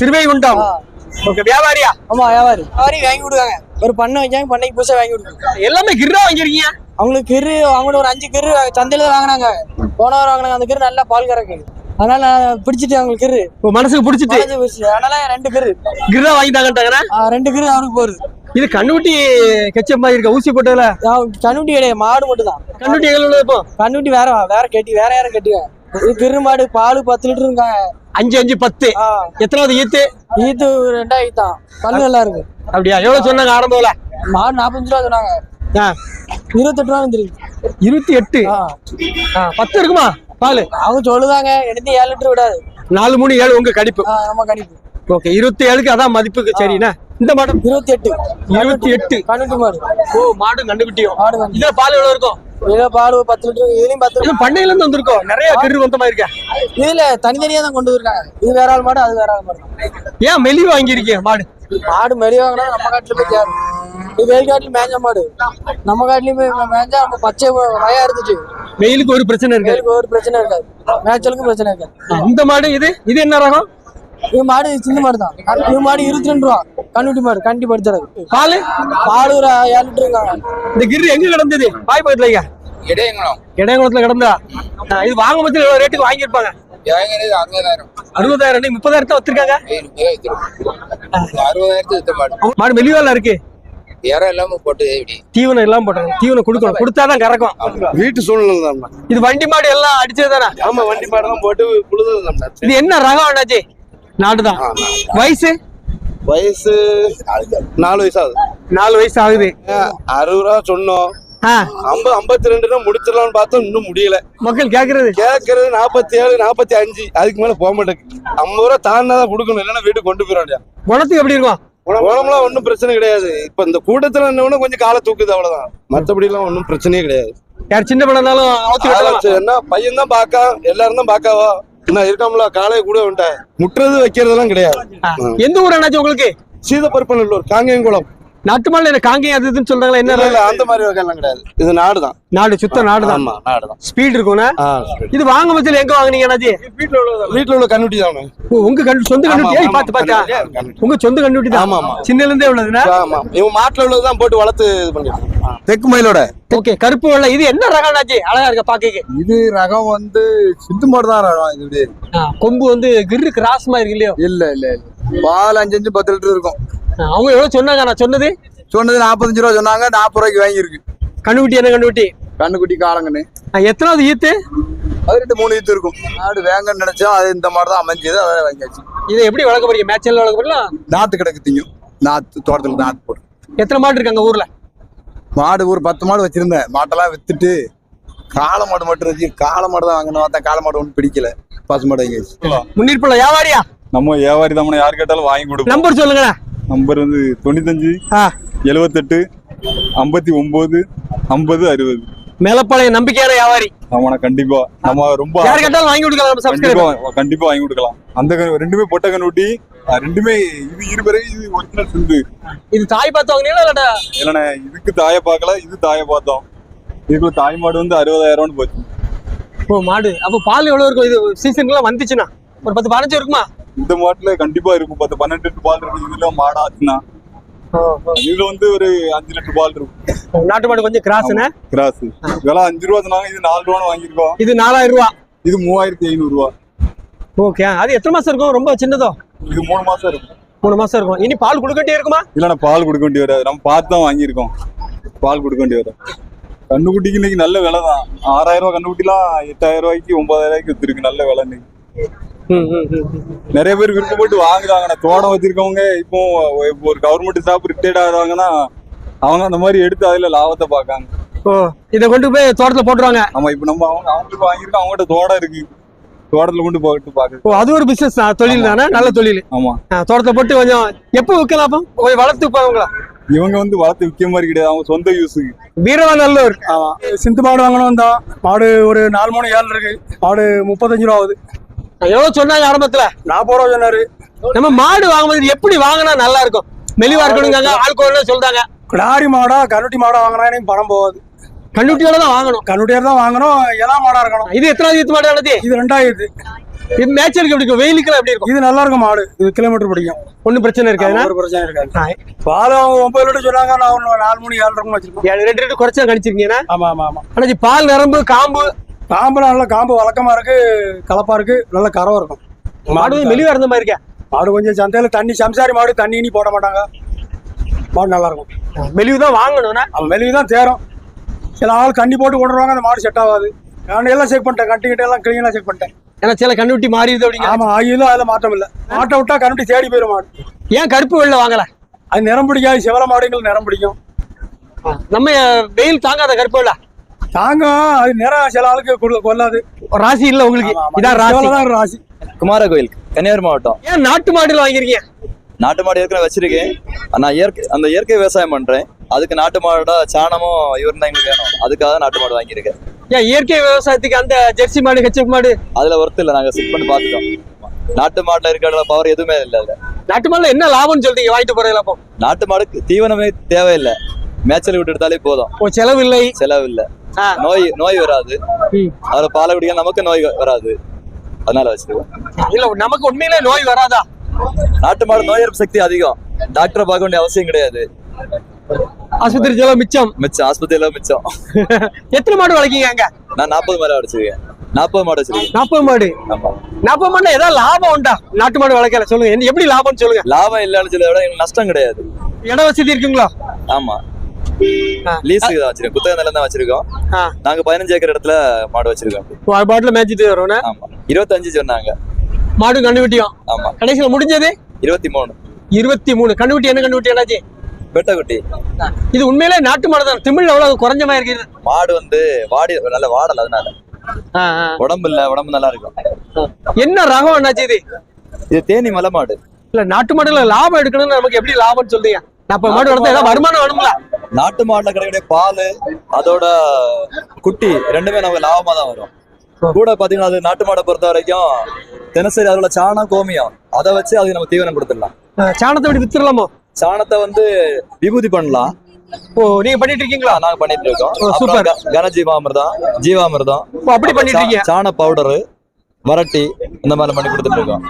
Siruvaikundam okay வியாபாரியா? ஆமா வியாபாரி. வியாபாரி வாங்கி கொடுக்காங்க. ஒரு பண்ணை வைக்காங்க பண்ணைக்கு புதுசா வாங்கி கொடுக்காங்க எல்லாமே கிர்ரா வாங்கிருக்கீங்க அவங்களுக்கு கிரு அவங்களோட ஒரு அஞ்சு கிரு சந்தையில தான் வாங்கினாங்க. போன வாரம் வாங்கினாங்க அந்த கிரு நல்லா பால் கறக்கு. அதனால நான் பிடிச்சிட்டு அவங்களுக்கு கிரு மனசுக்கு பிடிச்சிட்டு. அதனால ரெண்டு கிரு கிர்ரா வாங்கிட்டாங்கன்றாங்கன்னா ஆ, ரெண்டு கிரு அவருக்கு போகுது. இது கண்ணுட்டி கெச்சப் மாதிரி இருக்க? ஊசி போட்டதுல? கண்ணுட்டி கிடையாது மாடு மட்டும் தான் கண்ணுட்டி உள்ளது இப்போ? கண்ணுட்டி வேற வேற கட்டி வேற யாரும் கட்டிங்க இது கிரு மாடு பால் பத்து லிட்டர் இருக்காங்க அஞ்சு அஞ்சு பத்து. எத்தனாவது ஈத்து? ஈத்து ரெண்டாயிரத்து தான் பல்லு நல்லா இருக்கு. அப்படியா? எவ்வளவு சொன்னாங்க ஆரம்பத்துல? மாடு நாற்பத்தஞ்சு ரூபா சொன்னாங்க. ஆ, இருபத்தெட்டு ரூபா வந்துருக்கு இருபத்தி எட்டு? பத்து இருக்குமா? பால்? அவங்க சொல்லுதாங்க எடுத்து ஏழு லிட்டர் விடாது. நாலு மூணு ஏழு உங்க கடிப்பு நம்ம கணிப்பு. ஓகே இருபத்தி ஏழுக்கு அதான் மதிப்புக்கு. சரிண்ணா இந்த மாடம் இருபத்தி எட்டு. இருபத்தி எட்டு. கண்ணுட்டி மாடு. ஓ மாடு கண்டுபிட்டியும். மாடு கண்டு இதுல பால் எவ்வளவு இருக்கும்? பால் ஒரு பத்து லிட்டர் இதுலயும் பத்து பண்ணையில இருந்து வந்திருக்கோம் நிறைய கிரு மாதிரி இருக்கா. இதுல தனித்தனியா தான் கொண்டு வந்திருக்காங்க. இது வேற ஆள் மாடு அது வேற ஆள் மாடு. ஏன் மெலி வாங்கியிருக்கீங்க மாடு? மாடு மெடி வாங்கினா நம்ம காட்டுல போய் தேரும் இது வெயில் காட்டுல மேஞ்ச மாடு. நம்ம காட்டுலயும் மேஞ்சா நம்ம பச்சை வயா இருந்துச்சு. வெயிலுக்கு ஒரு பிரச்சனை இருக்கு ஒரு பிரச்சனை இருக்காது. மேய்ச்சலுக்கும் பிரச்சனை இருக்காது. இந்த மாடு இது? இது என்ன ரகம்? இது மாடு சின்ன மாடு தான். இது மாடு இருபத்தி ரெண்டு ரூபா. கண்ணுட்டி மாடு கண்டி படுத்துறது பால்? பால் ஒரு ஏழு லிட்டர் இருக்காங்க இந்த கிரு எங்க கிடந்தது? பாய் பக்கத்துல இங்க இடையங்குளம். இடையங்குளத்துல கிடந்தா? இது வாங்கும் போது எவ்வளவு ரேட்டுக்கு வாங்கியிருப்பாங்க? அறுபதாயிரம். முப்பதாயிரத்தை வச்சிருக்காங்க அறுபதாயிரத்து மாடு. மாடு மெலிவால இருக்கு. இறம் இல்லாம போட்டு தீவனம் எல்லாம் போட்டாங்க. தீவனம் கொடுக்கணும். கொடுத்தாதான் கறக்கும். வீட்டு சூழ்நிலை தான். இது வண்டி மாடு எல்லாம் அடிச்சது தானே ஆமா வண்டி பாடம் போட்டு புழுது தான். இது என்ன ரகம் அண்ணாச்சி? நாடுதான் வயசு? வயசு நாலு வயசு ஆகுது நாலு வயசு ஆகுது அறுபது ரூபா சொன்னோம். ஐம்பது ஐம்பத்தி ரெண்டு ரூபா முடிச்சிடலாம்னு பார்த்தோம் இன்னும் முடியல. மக்கள் கேக்குறது? கேட்கறது நாற்பத்தி ஏழு நாற்பத்தி அஞ்சு அதுக்கு மேல போக மாட்டேங்குது. ஐம்பது ரூபா தாண்டா தான் கொடுக்கணும் இல்லைன்னா வீட்டுக்கு கொண்டு போயிடும் குணத்துக்கு எப்படி இருக்கும்? ஒன்றும் பிரச்சனை கிடையாது. இப்ப இந்த கூட்டத்துல என்ன கொஞ்சம் காலை தூக்குது அவ்வளவுதான். மத்தபடி எல்லாம் ஒன்றும் பிரச்சனையே கிடையாது. யார் சின்ன ஆராய்ச்சி என்ன பையன் தான் பாக்கா எல்லாரும் தான் பாக்காவா? என்ன இருக்காமல காலையை கூட வந்துட்டேன். முட்டுறது வைக்கிறதெல்லாம் கிடையாது. எந்த ஊர் அண்ணாச்சி உங்களுக்கு? சீதப்பருப்பநல்லூர் காங்கேயங்குளம் நாட்டு மாடல என்ன காங்கேயம் அது இதுன்னு சொல்றாங்களா என்ன இல்ல, அந்த மாதிரி வகையெல்லாம் கிடையாது. இது நாடு தான் நாடு சுத்த நாடு தான் ஆமா நாடு தான் ஸ்பீட் இருக்கும்னா இது வாங்க பட்சத்துல எங்க வாங்குனீங்க அண்ணாச்சி? வீட்டுல உள்ள வீட்டுல உள்ள கண்ணுட்டி தானே ஓ, உங்க கண்டு சொந்த ஆமா, பாத்து பாத்தா. உங்க சொந்த கண்டுட்டி தான். ஆமா, ஆமா. சின்னல இருந்தே உள்ளதுன்னா ஆமா இவன் மாட்டுல உள்ளதுதான் போட்டு வளர்த்து இது பண்ணிருக்கான் தெற்கு மயிலோட. ஓகே கருப்பு வெள்ளை. இது என்ன ரகம் அண்ணாச்சி? அழகா இருக்க பாக்க இது ரகம் வந்து சிந்து மாடு தான் ரகம் இது கொம்பு வந்து கிரு கிராஸ் மாதிரி இருக்கு இல்லையோ? இல்ல இல்ல இல்ல. பால் அஞ்சு அஞ்சு பத்து லிட்டர் இருக்கும். அவங்க எவ்வளவு சொன்னாங்க நான் சொன்னது? சொன்னது நாற்பத்தஞ்சு ரூபா சொன்னாங்க நாற்பது ரூபாய்க்கு வாங்கியிருக்கு. கண்ணுக்குட்டி என்ன கண்ணுக்குட்டி? கண்ணுக்குட்டி காலங்கன்னு எத்தனாவது ஈத்து? அது ரெண்டு மூணு ஈத்து இருக்கும். மாடு வேங்கன்னு நினைச்சோம் அது இந்த மாடு தான் அமைஞ்சது அதை வாங்கியாச்சு. இதை எப்படி வளர்க்க போறீங்க? மேட்சல் வளர்க்க போறீங்களா? நாத்து கிடக்கு திங்கும். நாத்து தோட்டத்துல நாத்து போட்டு எத்தனை மாடு இருக்காங்க ஊர்ல? மாடு ஒரு பத்து மாடு வச்சிருந்தேன். மாட்டெல்லாம் வித்துட்டு காளை மாடு மட்டும் இருந்துச்சு. காளை மாடு தான் வாங்கணும் பார்த்தா காளை மாடு ஒன்றும் பிடிக்கல. பசு மாடு வாங்கியாச்சு. முன்னீர்ப்புல வியாபாரியா? நம்ம வியாபாரி தான் யார் கேட்டாலும் வாங்கி கொடுப்போம். நம்பர் சொல்லுங்க நம்பர் வந்து தொண்ணூத்தஞ்சு எழுவத்தெட்டு ஐம்பத்தி ஒன்பது ஐம்பது அறுபது. மேலப்பாளைய நம்பிக்கையான வியாபாரி. ஆமாண்ணா கண்டிப்பா. நம்ம ரொம்ப யார் கேட்டாலும் வாங்கி கொடுக்கலாம் கண்டிப்பா வாங்கி கொடுக்கலாம். அந்த ரெண்டுமே பொட்டை கண்ணுட்டி ரெண்டுமே இது இருபறை இது ஒரிஜினல் சிந்து. இது தாய் பார்த்து வாங்கினீங்களா இல்லைண்ணே இதுக்கு தாயை பார்க்கல இது தாயை பார்த்தோம். இதுக்குள்ள தாய் மாடு வந்து அறுபதாயிரம்னு போச்சு. ஓ மாடு. அப்ப பால் எவ்வளவு இருக்கும்? இது சீசனுக்குலாம் வந்துச்சுன்னா ஒரு பத்து பதினஞ்சு இருக்குமா? இந்த மாட்டுல கண்டிப்பா இருக்கும். பத்து பன்னெண்டு லிட்டர் பால் இருக்கு இதுல மாடா ஆச்சுன்னா இதுல வந்து ஒரு அஞ்சு லிட்டர் பால் இருக்கும். நாட்டு மாடு கொஞ்சம் கிராஸ்னு கிராஸ். இதெல்லாம் அஞ்சு ரூபா சொன்னாங்க இது நாலு ரூபான்னு வாங்கியிருக்கோம். இது நாலாயிரம் ரூபா. இது மூவாயிரத்தி ஐநூறு ரூபா. ஓகே. அது எத்தனை மாசம் இருக்கும்? ரொம்ப சின்னதோ? இது மூணு மாசம் இருக்கும். மூணு மாசம் இருக்கும். இனி பால் கொடுக்கட்டே இருக்குமா? இல்லைண்ணா பால் கொடுக்க வேண்டி வராது. நம்ம பார்த்து தான் வாங்கியிருக்கோம். பால் கொடுக்க வேண்டி வராது. கண்ணுக்குட்டிக்கு இன்னைக்கு நல்ல விலை தான் ஆறாயிரம் ரூபாய் கண்ணுக்குட்டிலாம் எட்டாயிரம் ரூபாய்க்கு ஒன்பதாயிரம் ரூபாய்க்கு வித்துருக்கு. நல்ல விலை இன்னைக்கு. நிறைய பேர் விருப்பப்பட்டு வாங்குறாங்கண்ணா. தோட்டம் வச்சிருக்கவங்க இப்போ ஒரு கவர்மெண்ட் ஸ்டாஃப் ரிட்டையர்ட் ஆகுறாங்கன்னா அவங்க அந்த மாதிரி எடுத்து அதுல லாபத்தை பார்க்காங்க. ஓ இதை கொண்டு போய் தோட்டத்துல போட்டுருவாங்க. ஆமா இப்போ நம்ம அவங்க அவங்களுக்கு வாங்கியிருக்கோம் அவங்ககிட்ட தோட்டம் இருக்கு. தோட்டத்துல கொண்டு போட்டு பாக்குது ஓ அது ஒரு பிசினஸ் தான். தொழில் தானே? நல்ல தொழில். ஆமா. தோட்டத்தை போட்டு கொஞ்சம் எப்போ விற்கலாம் அப்போ கொஞ்சம் வளர்த்து போவங்களா இவங்க வந்து வளர்த்து விற்க மாதிரி கிடையாது. அவங்க சொந்த யூஸுக்கு வீரவாநல்லூர். ஆமா. சிந்து மாடு வாங்கணும் தான் மாடு ஒரு நாலு மூணு ஏழு இருக்கு. மாடு முப்பத்தஞ்சு ரூபா ஆகுது. எவ்வளவு சொன்னாங்க ஆரம்பத்துல? நாற்பது ரூபா சொன்னாரு. நம்ம மாடு வாங்கும்போது எப்படி வாங்கினா நல்லா இருக்கும்? மெலிவா இருக்கணுங்க ஆள்கோர்னு சொல்றாங்க. கிடாரி மாடா கருட்டி மாடா வாங்கினா எனக்கு பணம் போகாது. கண்ணுட்டியோட தான் வாங்கணும். கண்ணுட்டியார் தான் வாங்கணும் எதா மாடா இருக்கணும். இது எத்தனாவது ஈத்து மாடு இது ரெண்டாயிரத்து. இது மேய்ச்சலுக்கு எப்படி இருக்கும்? வெயிலுக்குலாம் எப்படி இருக்கும்? இது நல்லா இருக்கும் மாடு. இது கிலோமீட்டர் பிடிக்கும். ஒன்றும் பிரச்சனை இருக்காதுன்னா ஒரு பிரச்சனை இருக்காது. பால் அவங்க ஒன்பது லிட்டர் சொன்னாங்க நான் ஒரு நாலு மணி ஏழு இருக்கும் வச்சிருக்கோம். ஏழு ரெண்டு ரெண்டு குறைச்சா கணிச்சிருக்கீங்கன்னா ஆமா ஆமா ஆமா. பால் நரம்பு காம்பு காம்பு நல்லா காம்பு வழக்கமா இருக்கு கலப்பா இருக்கு நல்ல கறவை இருக்கும். மாடு வந்து மெலிவா இருந்த மாதிரி இருக்கா. மாடு கொஞ்சம் சந்தையில தண்ணி சம்சாரி மாடு தண்ணி இனி போட மாட்டாங்க. மாடு நல்லா இருக்கும். மெலிவு தான் வாங்கணும்னா அவன் மெழுகு தான் தேரும் சில ஆள் கண்ணி போட்டு கொண்டு வருவாங்க அந்த மாடு செட் ஆகாது. நான் எல்லாம் செக் பண்ணிட்டேன் கட்டி கிட்ட எல்லாம் கிளீனாக செக் பண்ணிட்டேன். ஏன்னா சில கண்ணுட்டி மாறிடுது அப்படிங்க ஆமா ஆகியும் அதில் மாற்றம் இல்லை. மாட்டை விட்டா கண்ணுட்டி தேடி போயிடும் மாடு. ஏன் கருப்பு வெள்ள வாங்கல? அது நிறம் பிடிக்காது சிவல மாடுங்களுக்கு நிறம் பிடிக்கும். நம்ம வெயில் தாங்காத கருப்பு வெள்ள. தாங்கும் அது நிறம் சில ஆளுக்கு கொள்ள- கொல்லாது ராசி இல்ல உங்களுக்கு. இதான் ராசி. ராசி. குமார கோயில் கன்னியாகுமரி மாவட்டம். ஏன் நாட்டு மாடுல வாங்கிருக்கீங்க நாட்டு மாடு ஏற்கனவே வச்சிருக்கேன். நான் இயற்கை அந்த இயற்கை விவசாயம் பண்றேன். அதுக்கு நாட்டு மாடோட சாணமும் இவரும் தான் எங்களுக்கு வேணும். அதுக்காக தான் நாட்டு மாடு வாங்கியிருக்கேன். ஏன் இயற்கை விவசாயத்துக்கு அந்த ஜெர்சி மாடு ஹெச்எஃப் மாடு? அதுல ஒர்த்து இல்லை. நாங்க செக் பண்ணி பார்த்துட்டோம். நாட்டு மாட்டுல இருக்கிற பவர் எதுவுமே இல்லை அதுல. நாட்டு மாடுல என்ன லாபம்னு சொல்றீங்க? வாங்கிட்டு போறதுல அப்போ. நாட்டு மாடுக்கு தீவனமே தேவையில்லை. மேய்ச்சல் விட்டு எடுத்தாலே போதும். செலவு இல்லை. செலவு இல்லை. நோய் நோய் வராது. ம். அதுல பாலை குடிக்க நமக்கு நோய் வராது. அதனால வச்சிருக்கோம் இல்ல நமக்கு உண்மையிலே நோய் வராதா? நாட்டு மாடு நோய் எதிர்ப்பு சக்தி அதிகம். டாக்டரை பார்க்க வேண்டிய அவசியம் கிடையாது. ஆஸ்பத்திரி செலவு மிச்சம்? மிச்சம் ஆஸ்பத்திரியில மிச்சம். எத்தனை மாடு வளர்க்கீங்க அங்க? நான் நாற்பது மாடு வச்சிருக்கேன் நாற்பது மாடு வச்சிருக்கேன் நாற்பது மாடு? நாற்பது மாடுல ஏதாவது லாபம் உண்டா? நாட்டு மாடு வளர்க்கல சொல்லுங்க. என்ன- எப்படி லாபம்னு சொல்லுங்க. லாபம் இல்லைன்னு சொல்ல விட எங்களுக்கு நஷ்டம் கிடையாது. இட வசதி இருக்குங்களா? ஆமா. லீஸுக்கு தான் வச்சிருக்கோம். குத்தகை நிலம் தான் வச்சிருக்கோம். நாங்க பதினஞ்சு ஏக்கர் இடத்துல மாடு வச்சிருக்கோம். பாட்டில் மேய்ச்சிட்டு வரோன்னு ஆமா. இருபத்தஞ்சு சொன்னாங்க. மாடு கண்டுபிட்டியும் ஆமா. கடைசியில முடிஞ்சது? இருபத்தி மூணு இருபத்தி மூணு கண்டுபிட்டி என்ன கண்டுபிட்டி என்னாச்சு? வெட்டக்குட்டி. இது உண்மையிலே நாட்டு மாடு தான். தமிழ்ல எவ்வளவு குறைஞ்ச மாதிரி இருக்குது. மாடு வந்து வாடி நல்ல வாடல அதனால. உடம்பு இல்ல உடம்பு நல்லா இருக்கும். என்ன ரகம் என்னாச்சு இது? இது தேனி மலை மாடு. இல்ல நாட்டு மாடுல லாபம் எடுக்கணும்னு நமக்கு எப்படி லாபம்னு சொல்றீங்க? நாற்பது மாடு வளர்த்தா ஏதாவது வருமானம் வேணுங்களா நாட்டு மாடுல கிடைக்கக்கூடிய பால் அதோட குட்டி ரெண்டுமே நமக்கு லாபமா தான் வரும். கூட பாத்தீங்கன்னா அது நாட்டு மாடை பொறுத்த வரைக்கும் தினசரி அதோட சாணம் கோமியம் அதை வச்சு அதுக்கு நம்ம தீவனம் கொடுத்துடலாம். சாணத்தை விட்டு வித்துடலாமோ? சாணத்தை வந்து விபூதி பண்ணலாம். ஓ நீங்க பண்ணிட்டு இருக்கீங்களா? நாங்க பண்ணிட்டு இருக்கோம். சூப்பர். க- கனஜீவாமிர்தம் ஜீவாமிர்தம் ஓ அப்படி பண்ணிட்டு இருக்கீங்க. சாண பவுடரு வரட்டி இந்த மாதிரி பண்ணி கொடுத்துட்டு இருக்கோம்.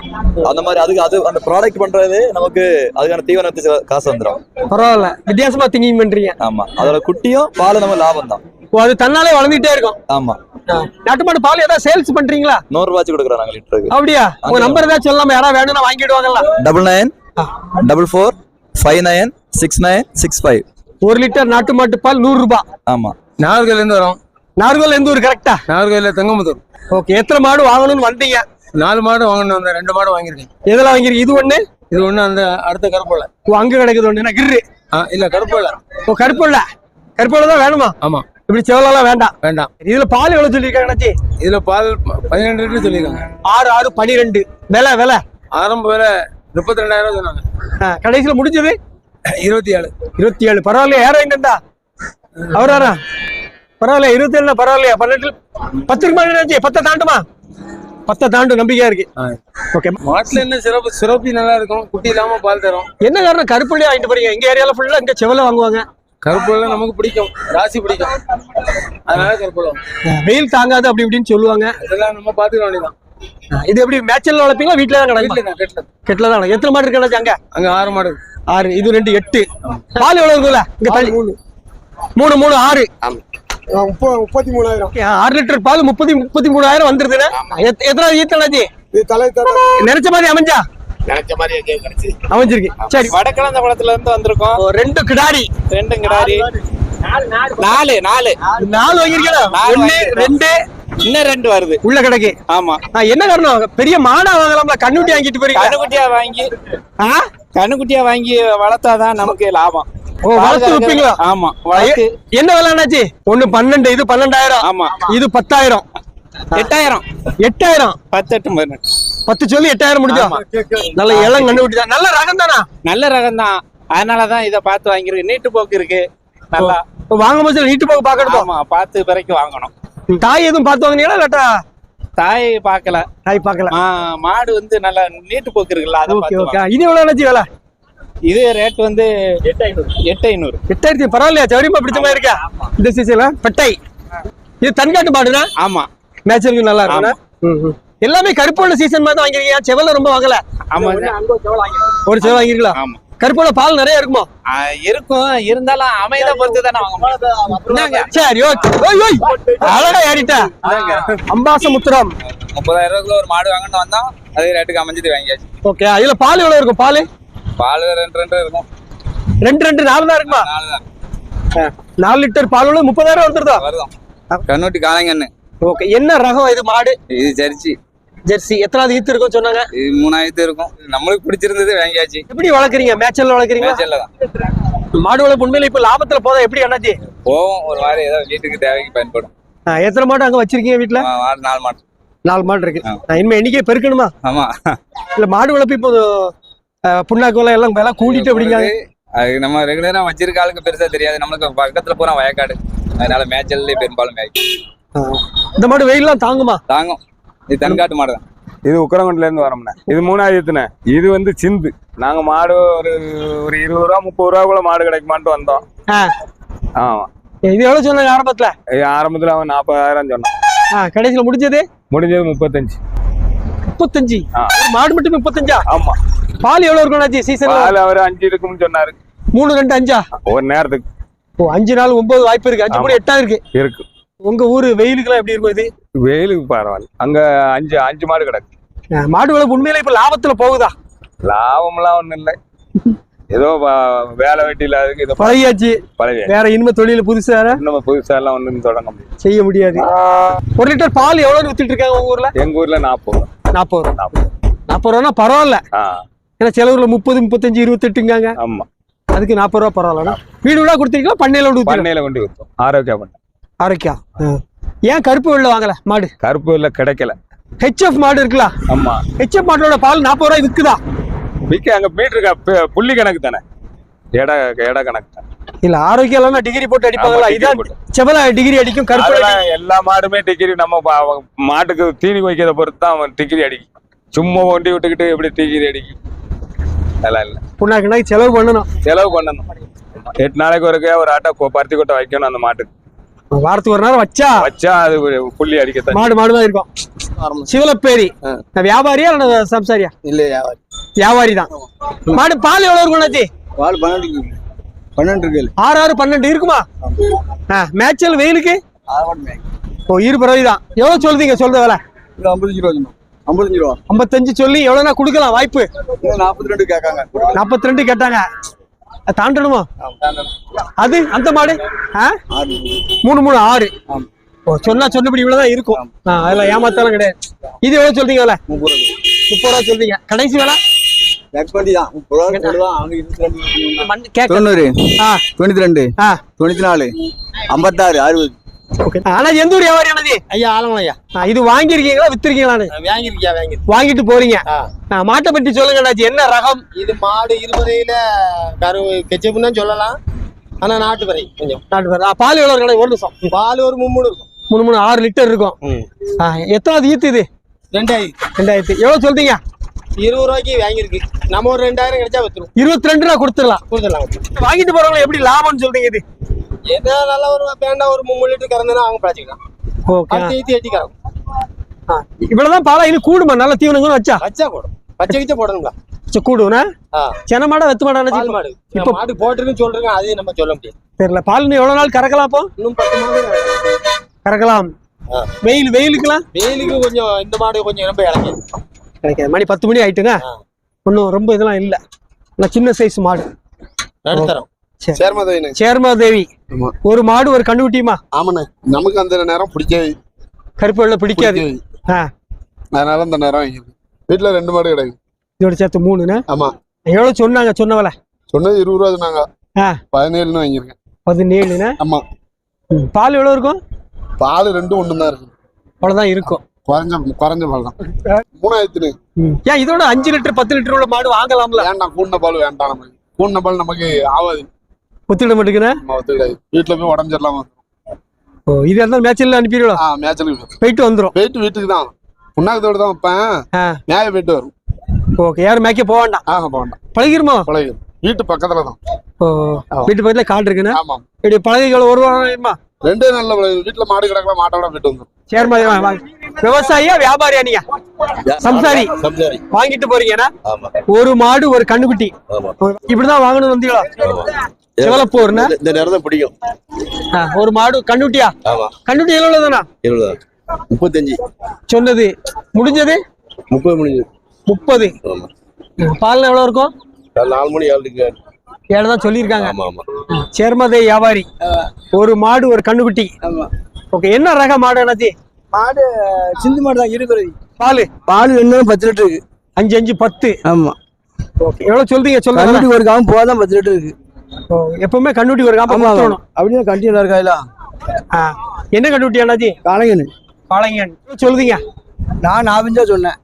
அந்த மாதிரி அதுக்கு அது அந்த ப்ராடக்ட் பண்றது நமக்கு அதுக்கான தீவனத்துக்கு காசு வந்துடும் பரவாயில்ல. வித்தியாசமா திங்கிங் பண்றீங்க. ஆமா. அதோட குட்டியும் பால் நம்ம லாபம் தான். அது தன்னாலே வளர்ந்துட்டே இருக்கும். ஆமா. நாட்டு மாடு பால் ஏதாவது சேல்ஸ் பண்றீங்களா? நூறு ரூபாய்க்கு கொடுக்குறோம் நாங்க லிட்டருக்கு அப்படியா? உங்க நம்பர் ஏதாவது சொல்லலாமா யாராவது வேணும்னா வாங்கிடுவாங்கல்ல. Double nine double four five nine six nine six five ஒரு லிட்டர் நாட்டு மாட்டு பால் நூறு ரூபாய் ஆமா நாகர்கோயிலேருந்து வரோம். நார்கோல் எந்த ஊர்? கரெக்டா நாகர்கோயில தங்கமுத்தூர். ஓகே எத்தனை மாடு வாங்கணும்னு வந்தீங்க? நாலு மாடு வாங்கணும் வந்தேன் ரெண்டு மாடு வாங்கியிருக்கேன். எதுல வாங்கிருக்கீங்க இது ஒண்ணு? இது ஒண்ணு அந்த அடுத்த கருப்போல. ஓ அங்க கிடைக்குது ஒண்ணு என்ன கிர்ரு? இல்ல கருப்போல. ஓ கருப்புள்ள கருப்புள்ள தான் வேணுமா? ஆமா. இப்படி செவலாம் வேண்டாம். வேண்டாம். இதுல பால் எவ்வளவு சொல்லியிருக்காங்க? இதுல பால் பதினெண்டு லிட்டர் சொல்லியிருக்காங்க. ஆறு ஆறு பனிரெண்டு. விலை விலை? ஆரம்ப விலை முப்பத்தி ரெண்டாயிரம் சொன்னாங்க. கடைசியில முடிஞ்சது? இருபத்தி ஏழு. இருபத்தி ஏழு. பரவாயில்லையா யாரும் எங்கண்டா அவராரா? பரவாயில்ல இருபத்தி ஏழு பரவாயில்லையா? பன்னெண்டு பத்துக்கு மேல என்னாச்சு பத்தை தாண்டுமா? பத்தை தாண்டு நம்பிக்கையா இருக்கு. ஓகே மாட்டுல என்ன சிறப்பு? சிறப்பி நல்லா இருக்கும். குட்டி இல்லாம பால் தரும். என்ன காரணம்? கருப்புள்ளே வாங்கிட்டு போறீங்க. எங்க ஏரியால ஃபுல்லா இங்க செவல வாங்குவாங்க. கருப்புல நமக்கு பிடிக்கும். ராசி பிடிக்கும். அதனால கருப்புல வெயில் தாங்காது அப்படி இப்படின்னு சொல்லுவாங்க. இதெல்லாம் நம்ம பாத்துக்க வேண்டியதான் இது எப்படி மேட்சல்ல வளர்ப்பீங்களா? வீட்டுல தான் கிடக்கும்? கெட்டல தான். எத்தனை மாடு இருக்கு அங்க? அங்க ஆறு மாடு. ஆறு இது ரெண்டு எட்டு. பால் எவ்வளவு இருக்குல்ல இங்க தள்ளி. மூணு. மூணு ஆறு. முப்பத்தி மூணாயிரம் ஓகே, ஆறு லிட்டர் பால் முப்பத்தி முப்பத்தி மூணாயிரம் வந்துருதுன்னா எத்- எத்தனை ஈத்தனாச்சு நினைச்ச மாதிரி அமைஞ்சா? நினைச்ச மாதிரி எங்கேயோ கிடைச்சு. அமைஞ்சிருக்கு. சரி. வடக்கிழந்த குளத்துல இருந்து வந்திருக்கோம். ரெண்டு கிடாரி. ரெண்டும் கிடாரி. நாலு நாலு நாலு. வாங்கிருக்கேன். ரெண்டு. இன்னும் ரெண்டு வருது. உள்ள கிடக்கு. ஆமா. என்ன காரணம்? பெரிய மாடா வாங்கலாம்ல கண்ணுட்டி வாங்கிட்டு போறீங்க. கண்ணுக்குட்டியா வாங்கி? கண்ணுக்குட்டியா வாங்கி வளர்த்தாதான் நமக்கு லாபம். விப்பீங்களா? ஆமா என்ன விலை ஒண்ணு பன்னெண்டு இது பன்னெண்டாயிரம். ஆமா. இது பத்தாயிரம். எட்டாயிரம். எட்டாயிரம். பத்து எட்டு பதினெட்டு. பத்து சொல்லி எட்டாயிரம் முடிஞ்சா. நல்ல இளம் கண்டுபிடி தான் நல்ல ரகம் தானா? நல்ல ரகம் தான். அதனாலதான் இதை பார்த்து வாங்கியிருக்கு. நீட்டு போக்கு இருக்கு. நல்லா. வாங்கும் போது நீட்டு போக பாக்கணும் பார்த்து பிறகு வாங்கணும். தாய் எதுவும் பார்த்து வாங்கினீங்களா இல்லாட்டா? தாய் பார்க்கல. தாய் பார்க்கல. மாடு வந்து நல்லா நீட்டு போக்கு இருக்குல்ல அதை ஓகே. இது எவ்வளவு என்னாச்சு விலை? இது ரேட் வந்து எட்டு ஐநூறு. எட்டாயிரத்தி பரவாயில்லையா? சௌரியமா பிடிச்ச மாதிரி இருக்கா? இந்த சீசன்ல பெட்டை. இது தன்காட்டு மாடுனா? ஆமா. மேட்சருக்கு நல்லா இருக்கும்னா ம், ம். எல்லாமே கருப்பு உள்ள சீசன் மாதிரி தான் வாங்கிருக்கீங்க செவல ரொம்ப வாங்கல? ஆமா. ஒரு செவல் வாங்கிருக்கலாம் ஆமா. கருப்பு உள்ள பால் நிறைய இருக்குமோ? இருக்கும். இருந்தாலும் அமைத பொறுத்து தானே வாங்க. சரி ஓகே. ஓய் ஓய். அழகா ஏறிட்ட. அம்பாசமுத்திரம் முப்பதாயிரம் ரூபாய்க்குள்ள ஒரு மாடு வாங்கன்னு வந்தோம். அதே ரேட்டுக்கு அமைஞ்சிட்டு வாங்கியாச்சு. ஓகே. இதுல பால் எவ்வளவு இருக்கும்? பால்? பால் ரெண்டு ரெண்டு இருக்கும். ரெண்டு ரெண்டு நாலு தான் இருக்குமா நாலு தான் நாலு லிட்டர் பால் உள்ள முப்பதாயிரம் வந்துருதா? வருதம். கண்ணூட்டி காளைங்கன்னு. ஓகே என்ன ரகம் இது மாடு? இது ஜெர்சி. ஜெர்சி. எத்தனாவது ஈத்து இருக்கும் சொன்னாங்க? இது மூணாயிரத்து இருக்கும். நம்மளுக்கு பிடிச்சிருந்தது வாங்கியாச்சு. எப்படி வளர்க்குறீங்க? மேய்ச்சல் வளர்க்குறீங்களா? மேய்ச்சல்ல தான். மாடு வளர்ப்பு உண்மையில இப்ப லாபத்துல போதா எப்படி அண்ணாச்சி போவோம். ஒரு மாதிரி ஏதோ வீட்டுக்கு தேவைக்கு பயன்படும். எத்தனை மாடு அங்க வச்சிருக்கீங்க வீட்டுல நாலு மாடு. நாலு மாடு இருக்கு. இனிமே எண்ணிக்கை பெருக்கணுமா? ஆமா. இல்ல மாடு வளர்ப்பு இப்போ புண்ணாக்கு விலை எல்லாம் விலை கூட்டிட்டு அப்படிங்காங்க அது நம்ம ரெகுலரா வச்சிருக்க ஆளுக்கு பெருசா தெரியாது. நம்மளுக்கு பக்கத்துல பூரா வயக்காடு. அதனால மேய்ச்சல்லே பெரும்பாலும் மேய்க்கும். இந்த மாடு வெயில்லாம் தாங்குமா? தாங்கும். இது தன்காட்டு மாடு தான். இது உக்கரங்குண்டில இருந்து வரோம்ண்ணே. இது மூணாயிரத்துண்ணே இது வந்து சிந்து. நாங்க மாடு ஒரு ஒரு இருபது ரூபா முப்பது ரூபாக்குள்ள மாடு கிடைக்குமான்ட்டு வந்தோம். ஆமா. இது எவ்வளவு சொன்னாங்க ஆரம்பத்துல? ஆரம்பத்துல அவன் நாற்பதாயிரம் சொன்னான். கடைசியில முடிஞ்சது? முடிஞ்சது முப்பத்தஞ்சு. முப்பத்தஞ்சு. மாடு மட்டும் முப்பத்தஞ்சா? ஆமா. பால் எவ்வளவு இருக்கும் சீசன் பால் அவர் அஞ்சு இருக்கும்னு சொன்னாரு. மூணு ரெண்டு அஞ்சா? ஒரு நேரத்துக்கு. ஓ அஞ்சு நாள் ஒன்பது வாய்ப்பு இருக்கு. அஞ்சு. கூட எட்டா இருக்கு? இருக்கு. உங்க ஊரு வெயிலுக்குலாம் எப்படி இருக்கும் இது? வெயிலுக்கு பரவாயில்ல. அங்க அஞ்சு அஞ்சு மாடு கிடக்கு. மாடு வளர்ப்பு உண்மையில இப்ப லாபத்துல போகுதா? லாபம்லாம் ஒண்ணும் இல்லை. ஏதோ வேலை வெட்டியில அதுக்கு இதை பழகியாச்சு. பழகி வேற இனிமே தொழில புதுசா இன்னும் புதுசா எல்லாம் ஒண்ணும் தொடங்க முடியும் செய்ய முடியாது. ஒரு லிட்டர் பால் எவ்வளவு வித்துட்டு இருக்காங்க உங்க ஊர்ல? எங்க ஊர்ல நாற்பது நாற்பது ரூபா. நாற்பது நாற்பது ரூபானா பரவாயில்ல. ஏன்னா சில ஊர்ல முப்பது முப்பத்தஞ்சு இருபத்தெட்டுங்காங்க. ஆமா. அதுக்கு நாற்பது ரூபா பரவாயில்ல வீடு வீடா கொடுத்தீங்களா பண்ணையில கொண்டு பண்ணையில கொண்டு வித்தோம் ஆரோக்கிய பண்ணை. ஆரோக்கியம். ஏன் கருப்பு வெள்ள வாங்கல? மாடு. கருப்பு இல்ல கிடைக்கல. ஹெச்எஃப் மாடு இருக்குல்ல? ஆமா. ஹெச்எஃப் மாட்டோட பால் நாற்பது ரூபாய் விக்குதா? விக்க அங்க மீட்டர் புள்ளி கணக்கு தானே. எடை எடை கணக்கு தானே. இல்ல ஆரோக்கியம் எல்லாம் டிகிரி போட்டு அடிப்பாங்களா இதான். செவல டிகிரி அடிக்கும் கருப்பு எல்லா மாடுமே டிகிரி நம்ம மாட்டுக்கு தீனி வைக்கிறத பொறுத்து தான் அவன் டிகிரி அடிக்கும். சும்மா ஒண்டி விட்டுக்கிட்டு எப்படி டிகிரி அடிக்கும். அதெல்லாம் இல்ல. புண்ணாக்கு நாய்க்கு செலவு பண்ணணும்? செலவு பண்ணணும். எட்டு நாளைக்கு ஒருக்கே ஒரு ஆட்டை கொ- பருத்தி கொட்டை வைக்கணும் அந்த மாட்டுக்கு. வாரத்துக்கு ஒரு நேரம் வச்சா? வச்சா அது புள்ளி அடிக்கத்தான் மாடு மாடு தான் இருக்கும். சிவலப்பேரி. வியாபாரியா இல்ல சம்சாரியா? இல்லையா வியாபாரி. தான். மாடு பால் எவ்வளவு இருக்கும் அண்ணாச்சி பால் பன்னெண்டு பன்னெண்டு இருக்கு. ஆறு ஆறு பன்னெண்டு இருக்குமா? ஆ, மேய்ச்சல் வெயிலுக்கு? ஓ இரு பறவை தான். எவ்வளவு சொல்றீங்க சொல்ற வேலை? ஐம்பத்தஞ்சு ரூபா ஐம்பத்தஞ்சு ரூபா. ஐம்பத்தஞ்சு சொல்லி எவ்வளவுனா கொடுக்கலாம் வாய்ப்பு. நாற்பத்தி ரெண்டு கேட்காங்க. நாற்பத்தி ரெண்டு கேட்டாங்க. தாண்டணுமா? அது அந்த மாடு? ஆ? மூணு மூணு ஆறு. சொன்னா சொன்னபடி இவ்வளவுதான் இருக்கும். ஆ, அதுல ஏமாத்தாலும் கிடையாது. இது எவ்வளவு சொல்றீங்க வேலை? முப்பது முப்பது ரூபா சொல்றீங்க. கடைசி வேலை? தொண்ணூறு. தொண்ணூத்தி ரெண்டு. தொண்ணூத்தி நாலு. ஐம்பத்தாறு அறுபது. ஓகே ஆனா எந்த ஊர் வியாபாரி ஆனது? ஐயா ஆலமலை ஐயா இது வாங்கியிருக்கீங்களா வித்திருக்கீங்களான்னு? வாங்கிருக்கியா வாங்கி வாங்கிட்டு போறீங்க. ஆ, மாட்டை பற்றி சொல்லுங்க அண்ணாச்சி என்ன ரகம்? இது மாடு இருபதையில கரு கெச்சப்புன்னு சொல்லலாம். ஆனா நாட்டு வரை கொஞ்சம். நாட்டு. ஆ, பால் எவ்வளவு இருக்கு ஒரு நிமிஷம். பால் ஒரு மும்மூணு இருக்கும். மூணு மூணு ஆறு லிட்டர் இருக்கும். எத்தனாவது ஈத்து இது? ரெண்டாயிரம் ரெண்டாயிரத்தி. எவ்வளவு சொல்றீங்க? இருபது ரூபாய்க்கு வாங்கியிருக்கு. நம்ம ஒரு ரெண்டாயிரம் கிடைச்சா வித்துரும் இருபத்தி ரெண்டு ரூபா கொடுத்துடலாம். கொடுத்துடலாம். வாங்கிட்டு போறவங்க எப்படி லாபம்னு சொல்றீங்க இது? என்ன நல்ல ஒரு வேண்டா ஒரு மும்மூணு லிட்டர் கறந்துனா அவங்க பிழைச்சிக்கலாம் ஓகே அடுத்து ஏற்றி கறக்கும். இவ்வளவுதான் பாலா? இது கூடுமா? நல்ல தீவனங்களும் வச்சா? வச்சா போடும். பச்சை கிச்ச போடணுங்களா ஆ. சென மாடா வெத்து மாடா? மாடு. இப்ப- மாடு போட்டுருக்குன்னு சொல்றேன் அதையும் நம்ம சொல்ல முடியாது. தெரியல. பால் இன்னும் எவ்வளவு நாள் கறக்கலாம் அப்போ? இன்னும் பத்து மாடு கறக்கலாம். வெயில் வெயிலுக்குலாம் வெயிலுக்கு கொஞ்சம் இந்த மாடு கொஞ்சம் ரொம்ப இறங்கி கிடைக்காது. மணி பத்து மணி ஆயிட்டுங்க. ஒன்றும் ரொம்ப இதெல்லாம் இல்லை. நல்லா சின்ன சைஸ் மாடு. நடுத்தரம். சேர்மதவினு. சேர்மா தேவி ஆமா. ஒரு மாடு ஒரு கண்டுக்குட்டியுமா ஆமாண்ணே. நமக்கு அந்த நேரம் பிடிக்காது. கருப்பு வெள்ளை பிடிக்காது. அதனால அந்த நேரம் வீட்டுல ரெண்டு மாடு கிடையாது. இதோட சேர்த்து மூணுண்ணே. ஆமா. எவ்வளவு சொன்னாங்க சொன்னவல சொன்னது இருபது ரூபா சொன்னாங்க. ஆ. பதினேழுன்னு வாங்கியிருக்கேன். பதினேழுண்ணே. ஆமா. பால் எவ்வளவு இருக்கும்? பால் ரெண்டும் ஒண்ணு தான் இருக்கு. அவ்வளவுதான் இருக்கும். குறைஞ்ச குறைஞ்ச பால் தான். மூணாயிரத்துன்னு. ம். ஏன் இதோட அஞ்சு லிட்டர் பத்து லிட்டர் உள்ள மாடு வாங்கலாம்ல? வேண்டாம். கூண்ண பால் வேண்டாம் நமக்கு. கூண்ண பால் நமக்கு ஆகாது. ஒத்துக்கிட ஒத்துக்கிடாது. வீட்டுல போய் உடஞ்சிடலாம் ஓ இது இருந்தாலும் மேட்சில் அனுப்பிடுவோம் ஆ மேட்சுக்கு போயிட்டு வந்துரும். போயிட்டு வீட்டுக்கு தான் புண்ணாக்கத்தோடு தான் வைப்பேன். ஆ. நியாய போயிட்டு வரும். ஓகே யாரும் மேய்க்க போக வேண்டாம்? ஆக வேண்டாம். பழகிருமோ? பழகி வீட்டு பக்கத்துல தான். ஓ வீட்டு பக்கத்துல காடு இருக்குண்ணே? ஆமா. இப்படி பழகிகள் ஒரு வாரமா ரெண்டே நல்ல பழகு வீட்டுல மாடு கிடக்கலாம் மாட்டோட போயிட்டு வந்துடும் சேர்மா வாங்க. விவசாயியா வியாபாரியா நீங்க? சம்சாரி. சம்சாரி. வாங்கிட்டு போறீங்கன்னா ஆமா. ஒரு மாடு ஒரு கண்ணுக்குட்டி. ஆமா. இப்படிதான் வாங்கணும் வந்தீங்களா? சிவலப்பூர்னா? இந்த நேரம் தான் பிடிக்கும். ஒரு மாடு கண்ணுட்டியா? ஆமா. கண்ணுட்டி எவ்வளவு தானா இருபது முப்பத்தஞ்சு. சொன்னது. முடிஞ்சது? முப்பது முடிஞ்சு. முப்பது. ஆமா. பால் எவ்வளவு இருக்கும்? நாலு மணி ஏழுக்கு ஏழு தான் சொல்லியிருக்காங்க. ஆமா ஆமா. சேர்மதை வியாபாரி. ஒரு மாடு ஒரு கண்ணுக்குட்டி. ஆமா. ஓகே என்ன ரக மாடு என்னாச்சு? மாடு சிந்து மாடு தான் இருக்கிறது பால்? பால் என்ன பத்து லிட்டர் இருக்கு அஞ்சு அஞ்சு பத்து. ஆமா. ஓகே எவ்வளவு சொல்றீங்க? சொல்லுங்க. கண்ணுட்டி ஒரு காமம் போதான் பத்து லிட்டர் இருக்கு எப்பவுமே கண்ணுட்டி ஒரு ஆமா கொடுத்துடணும். அப்படியே கண்டினியூ இருக்காயில. என்ன கண்ணுட்டி அண்ணாச்சி? காளைங்கன்னு பாளையன் சொல்லுதீங்க. நான் நாலஞ்சா சொன்னேன்.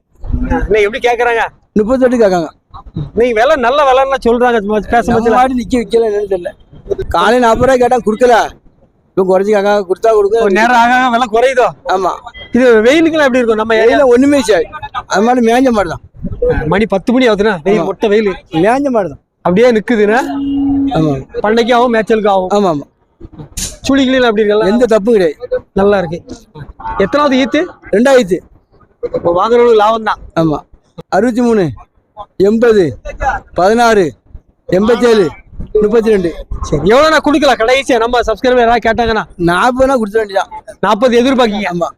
நீ எப்படி கேக்குறாங்க? முப்பத்தெட்டு கேட்காங்க. நீங்க விலை நல்ல விலைன்னா சொல்றாங்க பேச நம்ம பட்சத்துல மாடு நிக்க வைக்கல தெரியல. காலையில் நாற்பது ரூபாய் கேட்டா கொடுக்கல. இப்போ குறைச்சி கேட்க கொடுத்தா கொடுக்க. நேரம் ஆக விலை குறையுதோ? ஆமா. இது வெயிலுக்குலாம் எப்படி இருக்கும் நம்ம வெயில ஒண்ணுமே சார். அது மாதிரி மேஞ்ச மாடு தான் மணி பத்து மணி ஆகுதுன்னா வெயில் மொட்டை வெயில். மேஞ்ச மாடு தான் அப்படியே நிக்குதுன்னா ஆமா. பண்ணைக்கு ஆகும் மேய்ச்சலுக்கு ஆகும் ஆமா ஆமா. சுழிகளில் அப்படி இருக்கல எந்த தப்பும் கிடையாது. நல்லா இருக்கு. எத்தனாவது ஈத்து? ரெண்டாயிரத்து இப்போ வாங்குறவங்களுக்கு லாபம் தான். ஆமா. அறுபத்தி மூணு எண்பது பதினாறு எண்பத்தேழு முப்பத்தி ரெண்டு சரி எவ்வளோ நான் கொடுக்கலாம்? கடைசியா நம்ம சப்ஸ்கிரைபர் யாராவது கேட்டாங்கன்னா. நாற்பதுனா கொடுத்துட வேண்டியதான் நாற்பது எதிர்பார்க்கீங்க. ஆமா.